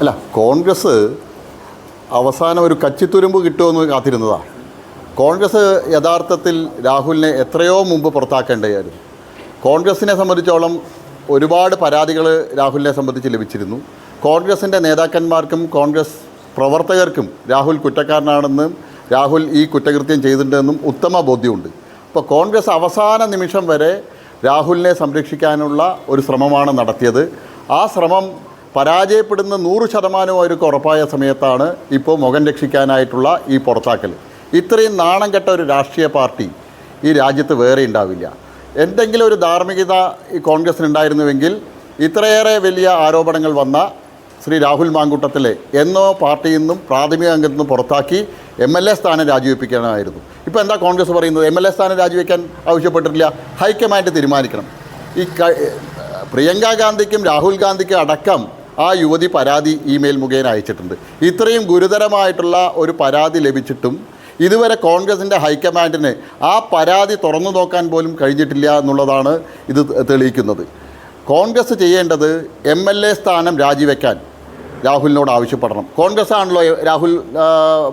അല്ല കോൺഗ്രസ് അവസാനം ഒരു കച്ചിത്തുരുമ്പ് കിട്ടുമെന്ന് കാത്തിരുന്നതാണ് കോൺഗ്രസ് യഥാർത്ഥത്തിൽ രാഹുലിനെ എത്രയോ മുമ്പ് പുറത്താക്കേണ്ടതായിരുന്നു. കോൺഗ്രസിനെ സംബന്ധിച്ചോളം ഒരുപാട് പരാതികൾ രാഹുലിനെ സംബന്ധിച്ച് ലഭിച്ചിരുന്നു. കോൺഗ്രസിന്റെ നേതാക്കന്മാർക്കും കോൺഗ്രസ് പ്രവർത്തകർക്കും രാഹുൽ കുറ്റക്കാരനാണെന്നും രാഹുൽ ഈ കുറ്റകൃത്യം ചെയ്തിട്ടുണ്ടെന്നും ഉത്തമ ബോധ്യമുണ്ട്. അപ്പോൾ കോൺഗ്രസ് അവസാന നിമിഷം വരെ രാഹുലിനെ സംരക്ഷിക്കാനുള്ള ഒരു ശ്രമമാണ് നടത്തിയത്. ആ ശ്രമം പരാജയപ്പെടുന്ന നൂറ് ശതമാനവും അവർക്ക് ഉറപ്പായ സമയത്താണ് ഇപ്പോൾ മുഖം രക്ഷിക്കാനായിട്ടുള്ള ഈ പുറത്താക്കൽ. ഇത്രയും നാണം കെട്ട ഒരു രാഷ്ട്രീയ പാർട്ടി ഈ രാജ്യത്ത് വേറെ ഉണ്ടാവില്ല. എന്തെങ്കിലും ഒരു ധാർമ്മികത ഈ കോൺഗ്രസ്സിനുണ്ടായിരുന്നുവെങ്കിൽ ഇത്രയേറെ വലിയ ആരോപണങ്ങൾ വന്ന ശ്രീ രാഹുൽ മാങ്കൂട്ടത്തിലെ എന്നോ പാർട്ടിയിൽ നിന്നും പ്രാഥമിക അംഗത്തു നിന്നും പുറത്താക്കി എം എൽ എ സ്ഥാനം രാജിവെപ്പിക്കാനായിരുന്നു. ഇപ്പോൾ എന്താ കോൺഗ്രസ് പറയുന്നത്? എം എൽ എ സ്ഥാനം രാജിവെക്കാൻ ആവശ്യപ്പെട്ടിട്ടില്ല. ഹൈക്കമാൻഡ് തീരുമാനിക്കണം. ഈ പ്രിയങ്ക ഗാന്ധിക്കും രാഹുൽ ഗാന്ധിക്കും അടക്കം ആ യുവതി പരാതി ഇമെയിൽ മുഖേന അയച്ചിട്ടുണ്ട്. ഇത്രയും ഗുരുതരമായിട്ടുള്ള ഒരു പരാതി ലഭിച്ചിട്ടും ഇതുവരെ കോൺഗ്രസിന്റെ ഹൈക്കമാൻഡിന് ആ പരാതി തുറന്നു നോക്കാൻ പോലും കഴിഞ്ഞിട്ടില്ല എന്നുള്ളതാണ് ഇത് തെളിയിക്കുന്നത്. കോൺഗ്രസ് ചെയ്യേണ്ടത് എം എൽ എ സ്ഥാനം രാജിവെക്കാൻ രാഹുലിനോട് ആവശ്യപ്പെടണം. കോൺഗ്രസ് ആണല്ലോ Rahul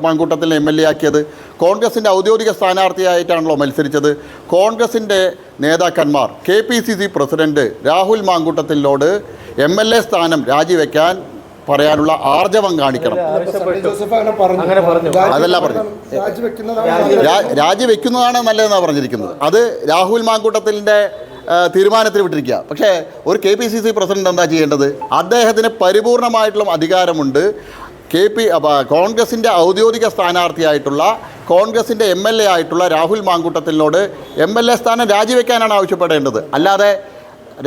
Mankoottathil Mamkootathil M L A ആക്കിയത്. കോൺഗ്രസിന്റെ ഔദ്യോഗിക സ്ഥാനാർത്ഥിയായിട്ടാണല്ലോ മത്സരിച്ചത്. കോൺഗ്രസിന്റെ നേതാക്കന്മാർ K P C C president Rahul മാങ്കൂട്ടത്തിനോട് M L A സ്ഥാനം രാജിവെക്കാൻ പറയാനുള്ള ആർജവം കാണിക്കണം. അതല്ല പറഞ്ഞു. രാജിവെക്കുന്നതാണ് നല്ലതെന്നാണ് പറഞ്ഞിരിക്കുന്നത്. അത് രാഹുൽ മാങ്കൂട്ടത്തിന്റെ തീരുമാനത്തിൽ വിട്ടിരിക്കുക പക്ഷേ ഒരു K P C C president എന്താ ചെയ്യേണ്ടത്? അദ്ദേഹത്തിന് പരിപൂർണമായിട്ടുള്ള അധികാരമുണ്ട്. കെ പി കോൺഗ്രസിന്റെ ഔദ്യോഗിക സ്ഥാനാർത്ഥിയായിട്ടുള്ള കോൺഗ്രസിന്റെ എം എൽ എ ആയിട്ടുള്ള രാഹുൽ മാങ്കൂട്ടത്തിനോട് എം എൽ എ സ്ഥാനം രാജിവെക്കാനാണ് ആവശ്യപ്പെടേണ്ടത്. അല്ലാതെ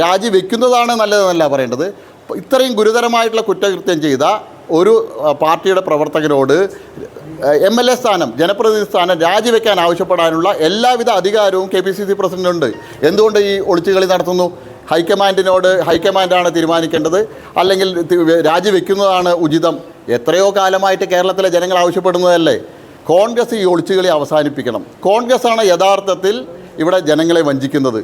രാജിവെക്കുന്നതാണ് നല്ലതെന്നല്ല പറയേണ്ടത്. ഇത്രയും ഗുരുതരമായിട്ടുള്ള കുറ്റകൃത്യം ചെയ്ത ഒരു പാർട്ടിയുടെ പ്രവർത്തകരോട് എം എൽ എ സ്ഥാനം ജനപ്രതിനിധി സ്ഥാനം രാജിവെക്കാൻ ആവശ്യപ്പെടാനുള്ള എല്ലാവിധ അധികാരവും കെ പി സി സി പ്രസിഡന്റുണ്ട് എന്തുകൊണ്ട് ഈ ഒളിച്ചുകളി നടത്തുന്നു? ഹൈക്കമാൻഡിനോട് ഹൈക്കമാൻഡാണ് തീരുമാനിക്കേണ്ടത്. അല്ലെങ്കിൽ രാജിവെക്കുന്നതാണ് ഉചിതം. എത്രയോ കാലമായിട്ട് കേരളത്തിലെ ജനങ്ങൾ ആവശ്യപ്പെടുന്നതല്ലേ? കോൺഗ്രസ് ഈ ഒളിച്ചുകളി അവസാനിപ്പിക്കണം. കോൺഗ്രസ് ആണ് യഥാർത്ഥത്തിൽ ഇവിടെ ജനങ്ങളെ വഞ്ചിക്കുന്നത്.